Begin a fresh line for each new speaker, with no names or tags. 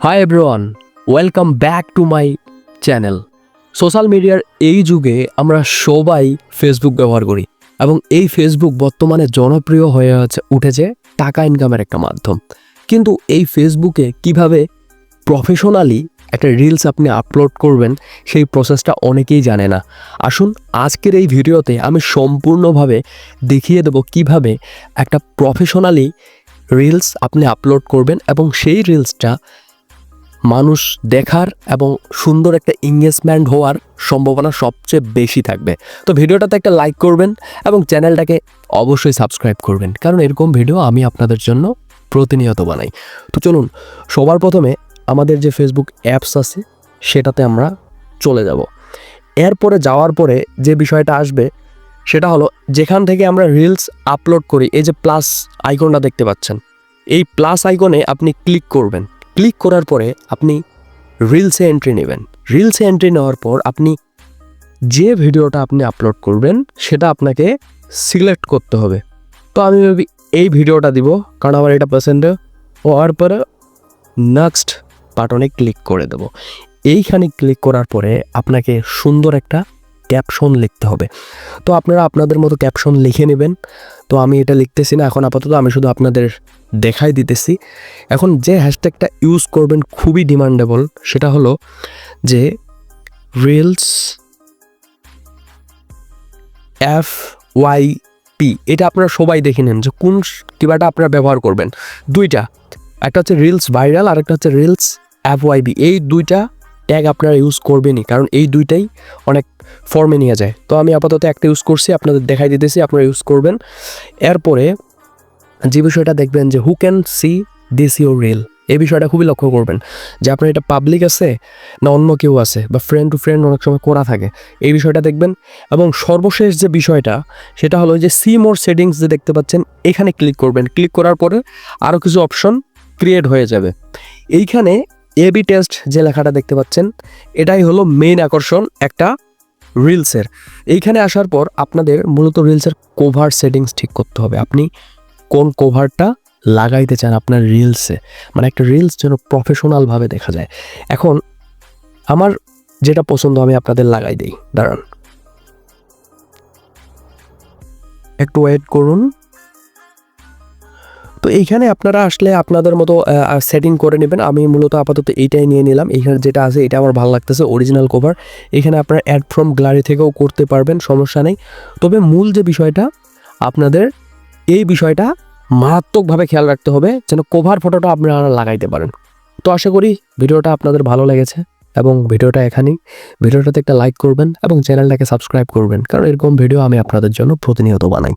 Hi everyone welcome back to my channel social মিডিয়ার এই যুগে আমরা সবাই ফেসবুক ব্যবহার করি এবং এই ফেসবুক বর্তমানে জনপ্রিয় হয়ে উঠেছে টাকা ইনকামের একটা মাধ্যম। কিন্তু এই ফেসবুকে কীভাবে প্রফেশনালি একটা রিলস আপনি আপলোড করবেন, সেই প্রসেসটা অনেকেই জানে না। আসুন, আজকের এই ভিডিওতে আমি সম্পূর্ণভাবে দেখিয়ে দেবো কীভাবে একটা প্রফেশনালি রিলস আপনি আপলোড করবেন এবং সেই রিলসটা মানুষ দেখার এবং সুন্দর একটা এঙ্গেজমেন্ট হওয়ার সম্ভাবনা সবচেয়ে বেশি থাকবে। তো ভিডিওটাতে একটা লাইক করবেন এবং চ্যানেলটাকে অবশ্যই সাবস্ক্রাইব করবেন। কারণ এরকম ভিডিও আমি আপনাদের জন্য প্রতিনিয়ত বানাই। তো চলুন, সবার প্রথমে আমাদের যে ফেসবুক অ্যাপস আছে, সেটাতে আমরা চলে যাব। এরপরে যাওয়ার পরে যে বিষয়টা আসবে, সেটা হলো যেখান থেকে আমরা রিলস আপলোড করি, এই যে প্লাস আইকনটা দেখতে পাচ্ছেন। এই প্লাস আইকনে আপনি ক্লিক করবেন। ক্লিক করার পরে আপনি রিলসে এন্ট্রি নেবেন। রিলসে এন্ট্রি নেওয়ার পর আপনি যে ভিডিওটা আপনি আপলোড করবেন, সেটা আপনাকে সিলেক্ট করতে হবে। তো আমি ভাবি, এই ভিডিওটা দিব, কারণ আমার এটা পছন্দ। হওয়ার পরে নেক্সট বাটনে ক্লিক করে দেব। এইখানে ক্লিক করার পরে আপনাকে সুন্দর একটা ক্যাপশন লিখতে হবে। তো আপনারা আপনাদের মতো ক্যাপশন লিখে নেবেন। তো আমি এটা লিখতেছি না, এখন আপাতত আমি শুধু আপনাদের দেখাই দিতেছি। এখন যে হ্যাশট্যাগটা ইউজ করবেন খুবই ডিমান্ডেবল সেটা হলো যে রিলস এফ ওয়াই পি এটা আপনারা সবাই দেখে নেন যে কোন কিবাটা আপনারা ব্যবহার করবেন। দুইটা, একটা হচ্ছে রিলস ভাইরাল আর একটা হচ্ছে রিলস এফ ওয়াই বি এই দুইটা ট্যাগ আপনারা ইউজ করবেনই, কারণ এই দুইটাই অনেক ফর্মে নিয়ে যায়। তো আমি আপাতত একটা ইউজ করছি, আপনাদের দেখাই দিতেছি, আপনারা ইউজ করবেন। এরপরে যে বিষয়টা দেখবেন যে who can see this your reel এই বিষয়টা খুবই লক্ষ্য করবেন। যে আপনার এটা পাবলিক আছে না অন্য কেউ আছে, বা ফ্রেন্ড টু ফ্রেন্ড অনেক সময় করা থাকে। এই বিষয়টা দেখবেন। এবং সর্বশেষ যে বিষয়টা, সেটা হলো যে সি মোর সেটিংস যে দেখতে পাচ্ছেন, এখানে ক্লিক করবেন। ক্লিক করার পরে আরও কিছু অপশন ক্রিয়েট হয়ে যাবে। এইখানে এবি টেস্ট যে লেখাটা দেখতে পাচ্ছেন, এটাই হলো মেইন আকর্ষণ একটা রিলসের। এইখানে আসার পর আপনাদের মূলত রিলসের কোভার সেটিংস ঠিক করতে হবে। আপনি কোন কোভারটা লাগাইতে চান আপনার রিলসে? মানে একটা রিলস যেন প্রফেশনালভাবে দেখা যায়। এখন আমার যেটা পছন্দ আমি আপনাদের লাগাই দিই। দাঁড়ান। একটু ওয়েট করুন। তো এইখানে আপনারা আসলে আপনাদের মতো সেটিং করে নেবেন। আমি মূলত আপাতত এইটাই নিয়ে নিলাম। এইখানে যেটা আছে, এটা আমার ভালো লাগতেছে অরিজিনাল কভার এখানে আপনারা অ্যাড ফ্রম গ্যালারি থেকেও করতে পারবেন, সমস্যা নেই। তবে মূল যে বিষয়টা, আপনাদের এই বিষয়টা মারাত্মকভাবে খেয়াল রাখতে হবে, যেন কভার ফটোটা আপনারা লাগাইতে পারেন। তো আশা করি ভিডিওটা আপনাদের ভালো লেগেছে এবং ভিডিওটা এখানেই। ভিডিওটাতে একটা লাইক করবেন এবং চ্যানেলটাকে সাবস্ক্রাইব করবেন, কারণ এরকম ভিডিও আমি আপনাদের জন্য প্রতিনিয়ত বানাই।